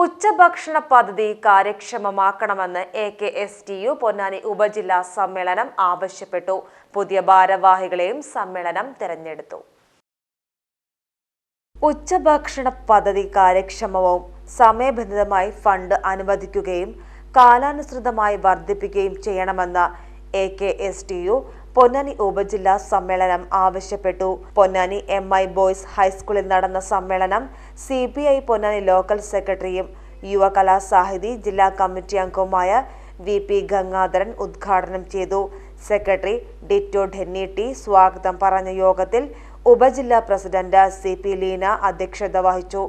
ഉച്ചഭക്ഷണ പദ്ധതി കാര്യക്ഷമമാക്കണമെന്ന് A K S T U Ponnani ഉപജില്ലാ സമ്മേളനം ആവശ്യപ്പെട്ടു. പുതിയ ഭാരവാഹികളെയും സമ്മേളനം തെരഞ്ഞെടുത്തു. ഉച്ചഭക്ഷണ പദ്ധതി കാര്യക്ഷമവും സമയബന്ധിതമായി ഫണ്ട് അനുവദിക്കുകയും കാലാനുസൃതമായി വർദ്ധിപ്പിക്കുകയും ചെയ്യണമെന്ന് A K S T U Ponnani ഉപജില്ലാ സമ്മേളനം ആവശ്യപ്പെട്ടു. പൊന്നാനി എം ഐ ബോയ്സ് ഹൈസ്കൂളിൽ നടന്ന സമ്മേളനം C P I Ponnani local സെക്രട്ടറിയും യുവകലാസാഹിതി ജില്ലാ കമ്മിറ്റി അംഗവുമായ വി പി ഗംഗാധരൻ ഉദ്ഘാടനം ചെയ്തു. സെക്രട്ടറി ഡിറ്റോ ഡെന്നി ടി സ്വാഗതം പറഞ്ഞ യോഗത്തിൽ ഉപജില്ലാ പ്രസിഡന്റ് സി പി ലീന അധ്യക്ഷത വഹിച്ചു.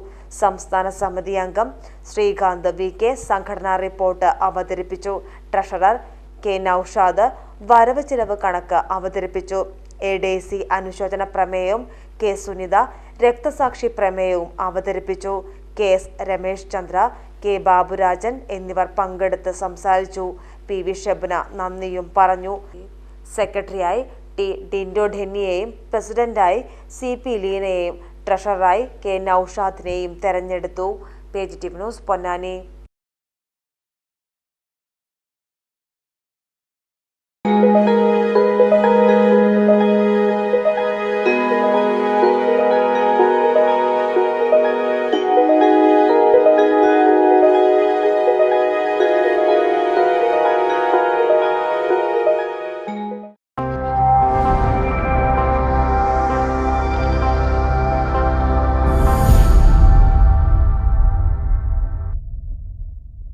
സംസ്ഥാന സമിതി അംഗം ശ്രീകാന്ത് വി കെ സംഘടനാ റിപ്പോർട്ട് അവതരിപ്പിച്ചു. ട്രഷറർ കെ നൌഷാദ് വരവ് ചിലവ് കണക്ക് അവതരിപ്പിച്ചു. എ ഡി സി അനുശോചന പ്രമേയവും കെ സുനിത രക്തസാക്ഷി പ്രമേയവും അവതരിപ്പിച്ചു. K S Ramesh Chandra K Baburajan എന്നിവർ പങ്കെടുത്ത് സംസാരിച്ചു. പി വി ഷബ്ന നന്ദിയും പറഞ്ഞു. സെക്രട്ടറിയായി ടി ഡിൻഡോ ഡെന്നിയെയും പ്രസിഡന്റായി സി പി ലീനയെയും ട്രഷററായി കെ നൌഷാദിനെയും തെരഞ്ഞെടുത്തു. Page T news Ponnani.